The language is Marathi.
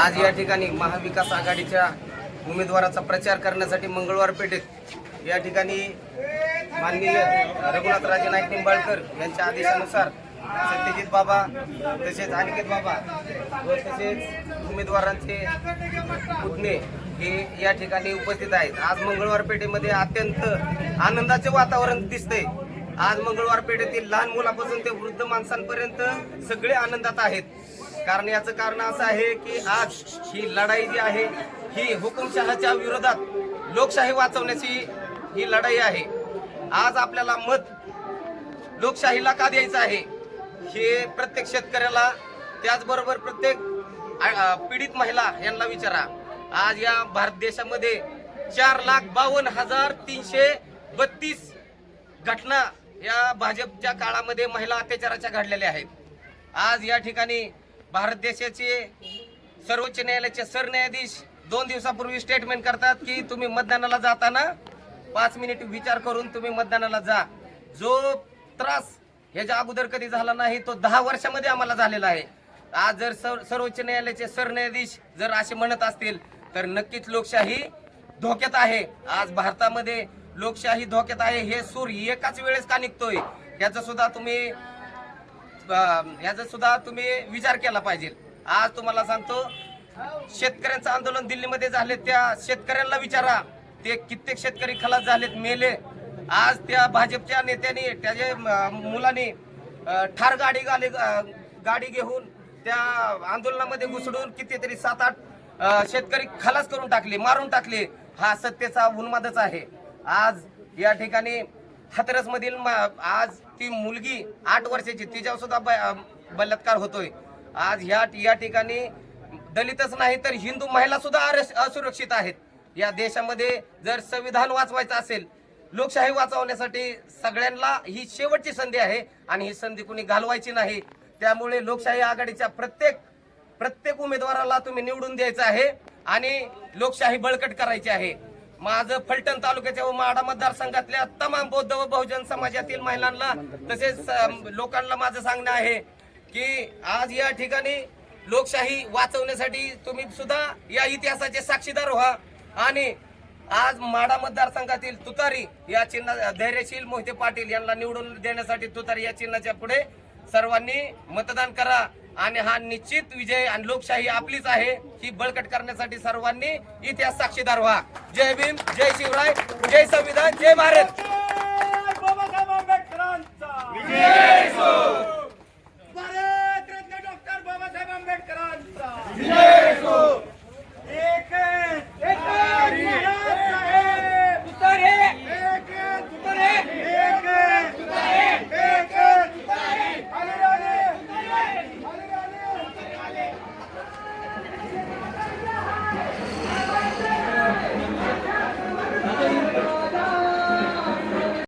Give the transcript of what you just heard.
आज या ठिकाणी महाविकास आघाडीच्या उमेदवाराचा प्रचार करण्यासाठी मंगळवार पेठेत या ठिकाणी माननीय रघुनाथ राजे नाईक निंबाळकर यांच्या आदेशानुसार सत्यजित बाबा तसेच अनिकेत बाबा व तसेच उमेदवारांचे पुतणे हे या ठिकाणी उपस्थित आहेत. आज मंगळवार पेठेमध्ये अत्यंत आनंदाचे वातावरण दिसते आज मंगळवार पेठेतील लहान मुलापासून ते वृद्ध माणसांपर्यंत सगळे आनंदात आहेत. कारण याचं कारण असं आहे की आज ही लढाई जी आहे ही हुकुमशहाच्या विरोधात लोकशाही वाचवण्याची ही लढाई आहे. आज आपल्याला मत लोकशाहीला का द्यायचं आहे हे प्रत्येक शेतकऱ्याला त्याचबरोबर प्रत्येक पीडित महिला यांना विचारा. आज या भारत देशामध्ये चार लाख बावन्न हजार तीनशे बत्तीस घटना या भाजपच्या काळामध्ये महिला अत्याचाराच्या घडलेल्या आहेत. आज या ठिकाणी भारत देशाचे सर्वोच्च न्यायालयाचे सरन्यायाधीश दोन दिवसापूर्वी स्टेटमेंट करतात की तुम्ही मतदानाला जाताना पाच मिनिट विचार करून तुम्ही मतदानाला जा. जो त्रास ह्याच्या अगोदर कधी झाला नाही तो दहा वर्षामध्ये आम्हाला झालेला आहे. आज जर सर- सर्वोच्च न्यायालयाचे सरन्यायाधीश जर असे म्हणत असतील तर नक्कीच लोकशाही धोक्यात आहे. आज भारतामध्ये लोकशाही धोक्यात आहे हे सूर एकाच वेळेस का निघतोय? याचं सुद्धा तुम्ही ह्याचा सुद्धा तुम्ही विचार केला पाहिजे. आज तुम्हाला सांगतो शेतकऱ्यांचं आंदोलन दिल्लीमध्ये झाले त्या शेतकऱ्यांना विचारा. ते कित्येक शेतकरी खलास झालेत मेले. आज त्या भाजपच्या नेत्यांनी त्याचे मुलांनी ठार गाडी गाली गाडी घेऊन त्या आंदोलनामध्ये घुसडून कितीतरी सात आठ शेतकरी खलास करून टाकले मारून टाकले. हा सत्तेचा उन्मादच आहे. आज या ठिकाणी हातरसमधील आज ती मुलगी आठ वर्षाची तिच्यावर सुद्धा ब- बलात्कार होतोय. आज ह्या या ठिकाणी दलितच नाही तर हिंदू महिला सुद्धा असुरक्षित आहेत. या देशामध्ये जर संविधान वाचवायचं असेल लोकशाही वाचवण्यासाठी सगळ्यांना ही शेवटची संधी आहे आणि ही संधी कुणी घालवायची नाही. त्यामुळे लोकशाही आघाडीच्या प्रत्येक प्रत्येक उमेदवाराला तुम्ही निवडून द्यायचं आहे आणि लोकशाही बळकट करायची आहे. माझं फलटण तालुक्याच्या व माडा मतदारसंघातल्या तमाम बौद्ध व बहुजन समाजातील महिलांना तसेच लोकांना माझं सांगणं आहे की आज या ठिकाणी लोकशाही वाचवण्यासाठी तुम्ही सुद्धा या इतिहासाचे साक्षीदार व्हा आणि आज माडा मतदारसंघातील तुतारी या चिन्ह धैर्यशील मोहिते पाटील यांना निवडून देण्यासाठी तुतारी या चिन्हाच्या पुढे सर्वांनी मतदान करा. आणि हा निश्चित विजय आणि लोकशाही आपलीच आहे ही बळकट करण्यासाठी सर्वांनी इतिहास साक्षीदार व्हा. जय भीम जय शिवराय जय संविधान जय भारत. बाबासाहेब आंबेडकरांचा.